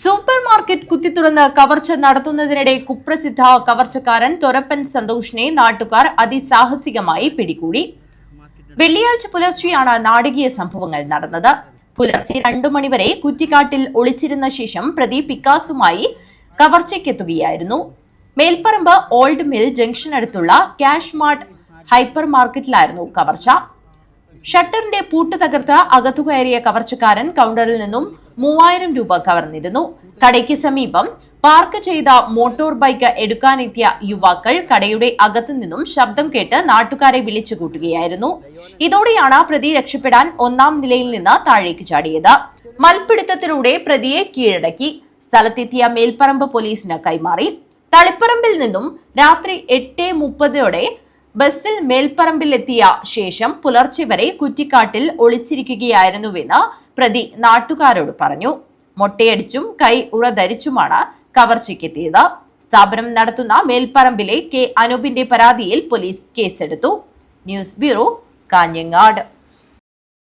Super market കുത്തിത്തുറന്ന് കവർച്ച നടത്തുന്നതിനിടെ കുപ്രസിദ്ധ കവർച്ചക്കാരൻ തൊരപ്പൻ സന്തോഷിനെ നാട്ടുകാർ അതിസാഹസികമായി പിടികൂടി. വെള്ളിയാഴ്ച പുലർച്ചെയാണ് നാടകീയ സംഭവങ്ങൾ നടന്നത്. പുലർച്ചെ രണ്ടു മണിവരെ കുറ്റിക്കാട്ടിൽ ഒളിച്ചിരുന്ന ശേഷം പ്രതി പിക്കാസുമായി കവർച്ചയ്ക്കെത്തുകയായിരുന്നു. മേൽപ്പറമ്പ് ഓൾഡ് മിൽ ജംഗ്ഷനടുത്തുള്ള ക്യാഷ് മാർട്ട് ഹൈപ്പർ മാർക്കറ്റിലായിരുന്നു കവർച്ച. ഷട്ടറിന്റെ പൂട്ട് തകർത്ത് അകത്തു കയറിയ കവർച്ചക്കാരൻ കൗണ്ടറിൽ നിന്നും മൂവായിരം രൂപ കവർന്നിരുന്നു. കടയ്ക്ക് സമീപം പാർക്ക് ചെയ്ത മോട്ടോർ ബൈക്ക് എടുക്കാനെത്തിയ യുവാക്കൾ കടയുടെ അകത്തു നിന്നും ശബ്ദം കേട്ട് നാട്ടുകാരെ വിളിച്ചു കൂട്ടുകയായിരുന്നു. ഇതോടെയാണ് പ്രതി രക്ഷപ്പെടാൻ ഒന്നാം നിലയിൽ നിന്ന് താഴേക്ക് ചാടിയത്. മൽപിടുത്തത്തിലൂടെ പ്രതിയെ കീഴടക്കി. സ്ഥലത്തെത്തിയ മേൽപ്പറമ്പ് പോലീസിന് കൈമാറി. തളിപ്പറമ്പിൽ നിന്നും രാത്രി എട്ട് മുപ്പതോടെ ബസ്സിൽ മേൽപ്പറമ്പിലെത്തിയ ശേഷം പുലർച്ചെ വരെ കുറ്റിക്കാട്ടിൽ ഒളിച്ചിരിക്കുകയായിരുന്നുവെന്ന് പ്രതി നാട്ടുകാരോട് പറഞ്ഞു. മൊട്ടയടിച്ചും കൈ ഉറധരിച്ചുമാണ് കവർച്ചയ്ക്കെത്തിയത്. സ്ഥാപനം നടത്തുന്ന മേൽപ്പറമ്പിലെ കെ അനൂപിന്റെ പരാതിയിൽ പോലീസ് കേസെടുത്തു. News bureau Kanhangad.